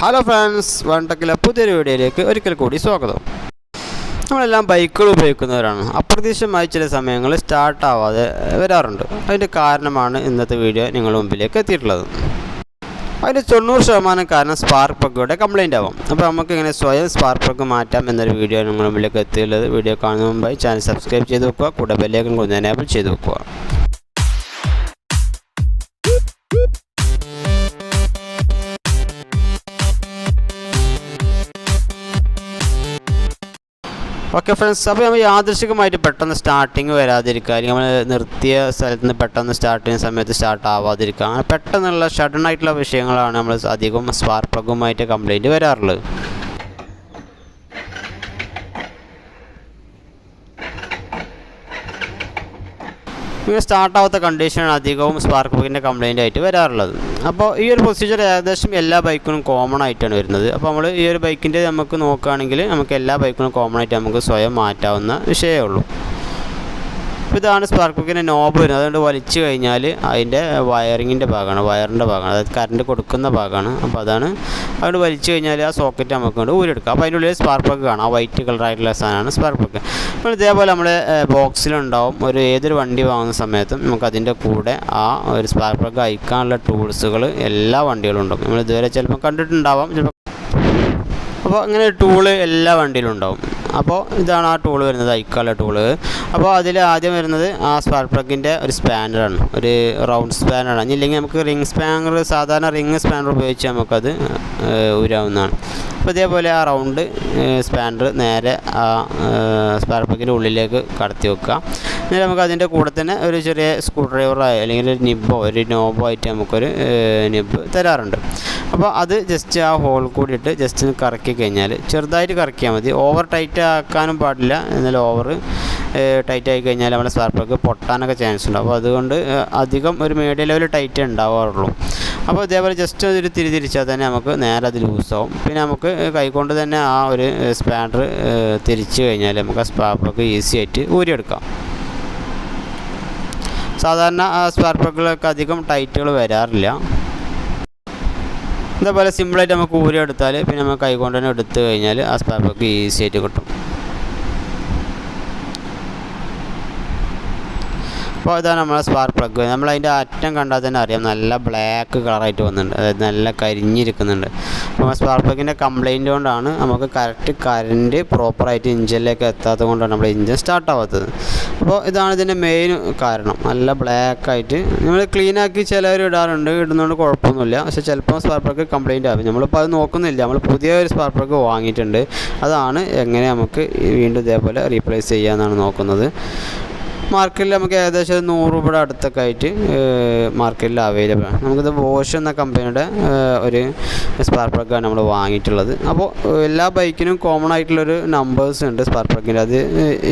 Hello friends വണ്ടക്കിലെ പുതിയൊരു വീഡിയോയിലേക്ക് ഒരിക്കൽ കൂടി സ്വാഗതം. നമ്മളെല്ലാം ബൈക്കുകൾ ഉപയോഗിക്കുന്നവരാണ്. അപ്രതീക്ഷിതമായി ചില സമയങ്ങളിൽ സ്റ്റാർട്ടാവാതെ വരാറുണ്ട്. അതിന്റെ കാരണമാണ് ഇന്നത്തെ വീഡിയോ നിങ്ങളുടെ മുമ്പിലേക്ക് എത്തിയിട്ടുള്ളത്. അതിന്റെ തൊണ്ണൂറ് ശതമാനം കാരണം സ്പാർക്ക് പ്ലഗുകളുടെ കംപ്ലയിന്റ് ആവും. അപ്പോൾ നമുക്ക് ഇങ്ങനെ സ്വയം സ്പാർക്ക് പ്ലഗ് മാറ്റാം എന്നൊരു വീഡിയോ നിങ്ങളുടെ മുമ്പിലേക്ക് എത്തിയുള്ളത് വീഡിയോ കാണുന്ന മുമ്പായി ചാനൽ സബ്സ്ക്രൈബ് ചെയ്ത് വെക്കുക. കൂടെ ബെല്ലേക്കും എനേബിൾ ചെയ്ത് വെക്കുക. ഓക്കെ ഫ്രണ്ട്സ് അപ്പോൾ നമ്മൾ യാദൃശികമായിട്ട് പെട്ടെന്ന് സ്റ്റാർട്ടിങ് വരാതിരിക്കുക. അല്ലെങ്കിൽ നമ്മൾ നിർത്തിയ സ്ഥലത്ത് നിന്ന് പെട്ടെന്ന് സ്റ്റാർട്ട് ചെയ്യുന്ന സമയത്ത് സ്റ്റാർട്ട് ആവാതിരിക്കുക. അങ്ങനെ പെട്ടെന്നുള്ള ഷഡൺ ആയിട്ടുള്ള വിഷയങ്ങളാണ് നമ്മൾ അധികം സ്പാർക്ക് പ്ലഗുമായിട്ട് കംപ്ലൈന്റ് വരാറുള്ളത്. ഇങ്ങനെ സ്റ്റാർട്ടാവാത്ത കണ്ടീഷനാണ് അധികവും സ്പാർക്ക് പ്ലഗിന്റെ കംപ്ലൈന്റ് ആയിട്ട് വരാറുള്ളത്. അപ്പോൾ ഈ ഒരു പ്രൊസീജിയർ ഏകദേശം എല്ലാ ബൈക്കിനും കോമൺ ആയിട്ടാണ് വരുന്നത്. അപ്പോൾ നമ്മൾ ഈ ഒരു ബൈക്കിന്റെ നമുക്ക് നോക്കുകയാണെങ്കിൽ നമുക്ക് എല്ലാ ബൈക്കിനും കോമൺ ആയിട്ട് നമുക്ക് സ്വയം മാറ്റാവുന്ന വിഷയമേ ഉള്ളൂ. അപ്പോൾ ഇതാണ് സ്പാർക്ക് പ്ലഗിന്റെ നോബ് വരുന്നത്. അതുകൊണ്ട് വലിച്ചു കഴിഞ്ഞാൽ അതിന്റെ വയറിങ്ങിന്റെ ഭാഗമാണ് വയറിന്റെ ഭാഗമാണ്. അതായത് കറണ്ട് കൊടുക്കുന്ന ഭാഗമാണ്. അപ്പോൾ അതാണ് അതുകൊണ്ട് വലിച്ചു കഴിഞ്ഞാൽ ആ സോക്കറ്റ് നമുക്ക് കൊണ്ട് ഊരെടുക്കാം അപ്പോൾ അതിന്റെ ഉള്ളിൽ സ്പാർക്ക് പ്ലഗ് കാണാം. ആ വൈറ്റ് കളറായിട്ടുള്ള സാധനമാണ് സ്പാർക്ക് പ്ലഗ് അപ്പോൾ ഇതേപോലെ നമ്മുടെ ബോക്സിലുണ്ടാവും ഒരു ഏതൊരു വണ്ടി വാങ്ങുന്ന സമയത്തും നമുക്ക് അതിന്റെ കൂടെ ആ ഒരു സ്പാർക്ക് പ്ലഗ് അയക്കാനുള്ള ടൂൾസുകൾ എല്ലാ വണ്ടികളും ഉണ്ടാവും. നമ്മൾ ഇതുവരെ ചിലപ്പോൾ കണ്ടിട്ടുണ്ടാവാം. ചിലപ്പോൾ അപ്പോൾ അങ്ങനെ ടൂൾ എല്ലാ വണ്ടിയിലും ഉണ്ടാവും. അപ്പോൾ ഇതാണ് ആ ടൂൾ വരുന്നത് ഐക്കാളുടെ ടൂൾ അപ്പോൾ അതിൽ ആദ്യം വരുന്നത് ആ സ്പാർക്ക് പ്ലഗിന്റെ ഒരു സ്പാനറാണ് ഒരു റൗണ്ട് സ്പാനറാണ് ഇല്ലെങ്കിൽ നമുക്ക് റിംഗ് സ്പാനർ സാധാരണ റിംഗ് സ്പാനർ ഉപയോഗിച്ച് നമുക്കത് ഊരാവുന്നതാണ്. അപ്പോൾ ഇതേപോലെ ആ റൗണ്ട് സ്പാനർ നേരെ ആ സ്പാർക്ക് പ്ലഗിന്റെ ഉള്ളിലേക്ക് കടത്തി വെക്കുക. എന്നിട്ട് നമുക്ക് അതിന്റെ കൂടെ തന്നെ ഒരു ചെറിയ സ്ക്രൂ ഡ്രൈവറോ അല്ലെങ്കിൽ ഒരു നിബോ ഒരു നോബോ ആയിട്ട് നമുക്കൊരു നിബ് തരാറുണ്ട്. അപ്പോൾ അത് ജസ്റ്റ് ആ ഹോൾ കൂടി ഇട്ട് ജസ്റ്റ് ഒന്ന് കറക്കി കഴിഞ്ഞാൽ ചെറുതായിട്ട് കറക്കിയാൽ മതി. ഓവർ ടൈറ്റ് ആക്കാനും പാടില്ല. എന്നാലും ഓവർ ടൈറ്റ് ആയി കഴിഞ്ഞാൽ നമ്മുടെ സ്പാർക്ക് പൊട്ടാനൊക്കെ ചാൻസ് ഉണ്ട്. അപ്പോൾ അതുകൊണ്ട് അധികം ഒരു മീഡിയം ലെവൽ ടൈറ്റ് ഉണ്ടാവാറുള്ളൂ. അപ്പോൾ ഇതേപോലെ ജസ്റ്റ് ഒരു തിരി തിരിച്ചാൽ തന്നെ നമുക്ക് നേരെ അത് ലൂസാവും പിന്നെ നമുക്ക് കൈകൊണ്ട് തന്നെ ആ ഒരു സ്പാനർ തിരിച്ചു കഴിഞ്ഞാൽ നമുക്ക് ആ സ്പാർപ്പൊക്കെ ഈസി ആയിട്ട് ഊരിയെടുക്കാം. സാധാരണ സ്പാർക്ക് പ്ലഗുകളൊക്കെ അധികം ടൈറ്റുകൾ വരാറില്ല. ഇതേപോലെ സിമ്പിളായിട്ട് നമുക്ക് ഊരി എടുത്താൽ പിന്നെ നമുക്ക് കൈകൊണ്ട് തന്നെ എടുത്തു കഴിഞ്ഞാൽ ആ പ്ലഗ് ഈസി ആയിട്ട് കിട്ടും. അപ്പോൾ ഇതാണ് നമ്മളെ സ്പാർക്ക് പ്ലഗ് നമ്മൾ അതിന്റെ അറ്റം കണ്ടാൽ തന്നെ അറിയാം നല്ല ബ്ലാക്ക് കളറായിട്ട് വന്നിട്ടുണ്ട്. അതായത് നല്ല കരിഞ്ഞിരിക്കുന്നുണ്ട്. അപ്പോൾ സ്പാർക്ക് പ്ലഗിന്റെ കംപ്ലൈന്റ് കൊണ്ടാണ് നമുക്ക് കറക്റ്റ് കറണ്ട് പ്രോപ്പറായിട്ട് ഇഞ്ചിലേക്ക് എത്താത്തത് കൊണ്ടാണ് നമ്മുടെ ഇഞ്ചിൻ സ്റ്റാർട്ട് ആവാത്തത്. അപ്പോൾ ഇതാണ് ഇതിന്റെ മെയിൻ കാരണം. നല്ല ബ്ലാക്ക് ആയിട്ട് നമ്മൾ ക്ലീൻ ആക്കി ചിലവർ ഇടാറുണ്ട്. ഇടുന്നതുകൊണ്ട് കുഴപ്പമൊന്നുമില്ല. പക്ഷേ ചിലപ്പോൾ സ്പാർക്ക് പ്ലഗ് ആവും. നമ്മളിപ്പോൾ അത് നോക്കുന്നില്ല. നമ്മൾ പുതിയ ഒരു സ്പാർക്ക് പ്ലഗ് വാങ്ങിയിട്ടുണ്ട്. അതാണ് എങ്ങനെ നമുക്ക് വീണ്ടും ഇതേപോലെ റീപ്ലേസ് ചെയ്യാമെന്നാണ് നോക്കുന്നത്. മാർക്കറ്റിൽ നമുക്ക് ഏകദേശം ഒരു നൂറ് രൂപയുടെ അടുത്തൊക്കെ ആയിട്ട് മാർക്കറ്റിൽ അവൈലബിൾ ആണ്. നമുക്കിത് ബോഷ് എന്ന കമ്പനിയുടെ ഒരു സ്പാർക്ക് പ്ലഗാണ് നമ്മൾ വാങ്ങിയിട്ടുള്ളത്. അപ്പോൾ എല്ലാ ബൈക്കിനും കോമൺ ആയിട്ടുള്ളൊരു നമ്പേഴ്സ് ഉണ്ട് സ്പാർക്ക് പ്ലഗിന്റെ അത്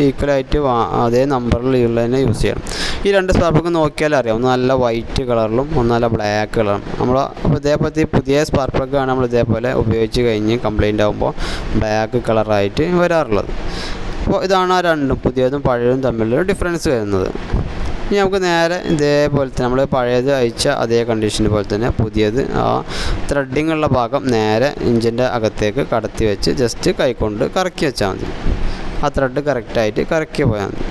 ഈക്വലായിട്ട് അതേ നമ്പറിൽ ഉള്ള തന്നെ യൂസ് ചെയ്യണം. ഈ രണ്ട് സ്പാർക്ക് പ്ലഗ് നോക്കിയാൽ അറിയാം. ഒന്ന് നല്ല വൈറ്റ് കളറിലും ഒന്ന് നല്ല ബ്ലാക്ക് കളറും നമ്മൾ അപ്പോൾ ഇതേപോലത്തെ പുതിയ സ്പാർക്ക് പ്ലഗാണ് നമ്മൾ ഇതേപോലെ ഉപയോഗിച്ച് കഴിഞ്ഞ് കംപ്ലൈന്റ് ആകുമ്പോൾ ബ്ലാക്ക് കളറായിട്ട് വരാറുള്ളത്. അപ്പോൾ ഇതാണ് ആ രണ്ടും പുതിയതും പഴയതും തമ്മിലുള്ള ഡിഫറൻസ് വരുന്നത്. ഇനി നമുക്ക് നേരെ ഇതേപോലെ തന്നെ നമ്മൾ പഴയത് അയച്ച അതേ കണ്ടീഷൻ പോലെ തന്നെ പുതിയത് ആ ത്രെഡിങ് ഉള്ള ഭാഗം നേരെ ഇഞ്ചിന്റെ അകത്തേക്ക് കടത്തി വെച്ച് ജസ്റ്റ് കൈകൊണ്ട് കറക്കി വെച്ചാൽ മതി. ആ ത്രെഡ് കറക്റ്റായിട്ട് കറക്കി പോയാൽ മതി.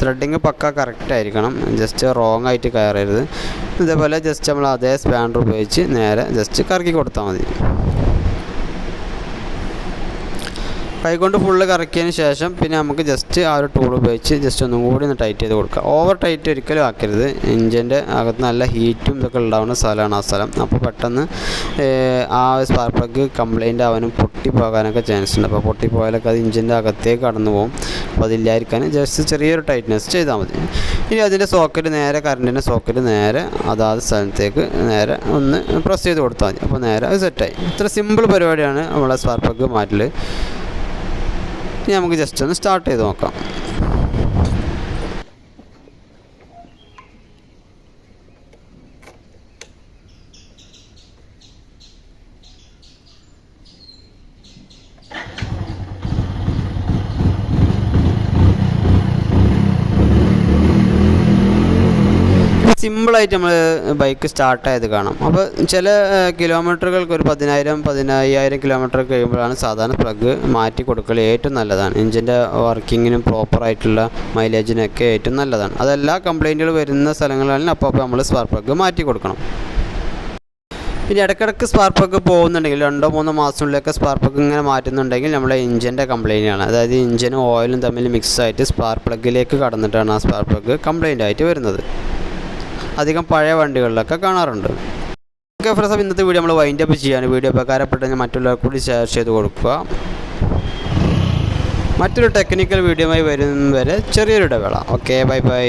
ത്രെഡിങ് പക്ക കറക്റ്റ് ആയിരിക്കണം. ജസ്റ്റ് റോങ് ആയിട്ട് കയറരുത്. ഇതേപോലെ ജസ്റ്റ് നമ്മൾ അതേ സ്പാനർ ഉപയോഗിച്ച് നേരെ ജസ്റ്റ് കറക്കി കൊടുത്താൽ മതി. കൈകൊണ്ട് ഫുള്ള് കറക്കിയതിന് ശേഷം പിന്നെ നമുക്ക് ജസ്റ്റ് ആ ഒരു ടൂൾ ഉപയോഗിച്ച് ജസ്റ്റ് ഒന്നും കൂടി ഒന്ന് ടൈറ്റ് ചെയ്ത് കൊടുക്കുക ഓവർ ടൈറ്റ് ഒരിക്കലും ആക്കരുത്. എഞ്ചിന്റെ അകത്ത് നല്ല ഹീറ്റും ഇതൊക്കെ ഉണ്ടാവുന്ന സ്ഥലമാണ് ആ സ്ഥലം. അപ്പോൾ പെട്ടെന്ന് ആ സ്പാർക്ക് പ്ലഗ് കംപ്ലൈന്റ് ആവാനും പൊട്ടിപ്പോകാനൊക്കെ ചാൻസ് ഉണ്ട്. അപ്പോൾ പൊട്ടിപ്പോയാലൊക്കെ അത് ഇഞ്ചിന്റെ അകത്തേക്ക് കടന്നു പോകും. അപ്പോൾ അതില്ലായിരിക്കാൻ ജസ്റ്റ് ചെറിയൊരു ടൈറ്റ്നെസ് ചെയ്താൽ മതി. ഇനി അതിന്റെ സോക്കറ്റ് നേരെ കറണ്ടിന്റെ സോക്കറ്റ് നേരെ അതാത് സ്ഥലത്തേക്ക് നേരെ ഒന്ന് പ്രസ് ചെയ്ത് കൊടുത്താൽ മതി. അപ്പോൾ നേരെ അത് സെറ്റായി ഇത്ര സിമ്പിൾ പരിപാടിയാണ് നമ്മളെ സ്പാർക്ക് പ്ലഗ് മാറ്റൽ നമുക്ക് ജസ്റ്റ് ഒന്ന് സ്റ്റാർട്ട് ചെയ്ത് നോക്കാം. സിമ്പിളായിട്ട് നമ്മൾ ബൈക്ക് സ്റ്റാർട്ട് സ്റ്റാർട്ടായത് കാണാം. അപ്പോൾ ചില കിലോമീറ്ററുകൾക്ക് ഒരു പതിനായിരം പതിനയ്യായിരം കിലോമീറ്റർ കഴിയുമ്പോഴാണ് സാധാരണ പ്ലഗ് മാറ്റി കൊടുക്കൽ ഏറ്റവും നല്ലതാണ്. എഞ്ചിന്റെ വർക്കിങ്ങിനും പ്രോപ്പറായിട്ടുള്ള മൈലേജിനൊക്കെ ഏറ്റവും നല്ലതാണ്. അതെല്ലാ കംപ്ലൈന്റുകൾ വരുന്ന സ്ഥലങ്ങളിലാണ് അപ്പോൾ അപ്പോൾ നമ്മൾ സ്പാർക്ക് പ്ലഗ് മാറ്റി കൊടുക്കണം. പിന്നെ ഇടയ്ക്കിടയ്ക്ക് സ്പാർക്ക് പ്ലഗ് പോകുന്നുണ്ടെങ്കിൽ രണ്ടോ മൂന്നോ മാസത്തിനുള്ളിലൊക്കെ സ്പാർക്ക് പ്ലഗ് ഇങ്ങനെ മാറ്റുന്നുണ്ടെങ്കിൽ നമ്മുടെ ഇഞ്ചിന്റെ കംപ്ലൈന്റ് ആണ് അതായത് ഇഞ്ചിനും ഓയിലും തമ്മിൽ മിക്സ് ആയിട്ട് സ്പാർക്ക് പ്ലഗിലേക്ക് കടന്നിട്ടാണ് ആ സ്പാർക്ക് പ്ലഗ് കംപ്ലൈന്റ് ആയിട്ട് വരുന്നത്. അധികം പഴയ വണ്ടികളിലൊക്കെ കാണാറുണ്ട്. ഓക്കെ ഫ്രണ്ട്സ് ഇന്നത്തെ വീഡിയോ നമ്മൾ വൈൻഡ് അപ്പ് ചെയ്യാൻ വീഡിയോ ഉപകാരപ്പെട്ടെങ്കിൽ മറ്റുള്ളവർക്ക് കൂടി ഷെയർ ചെയ്ത് കൊടുക്കുക. മറ്റൊരു ടെക്നിക്കൽ വീഡിയോയുമായി ആയി വരെ ചെറിയൊരു ഇടവേള. Okay bye bye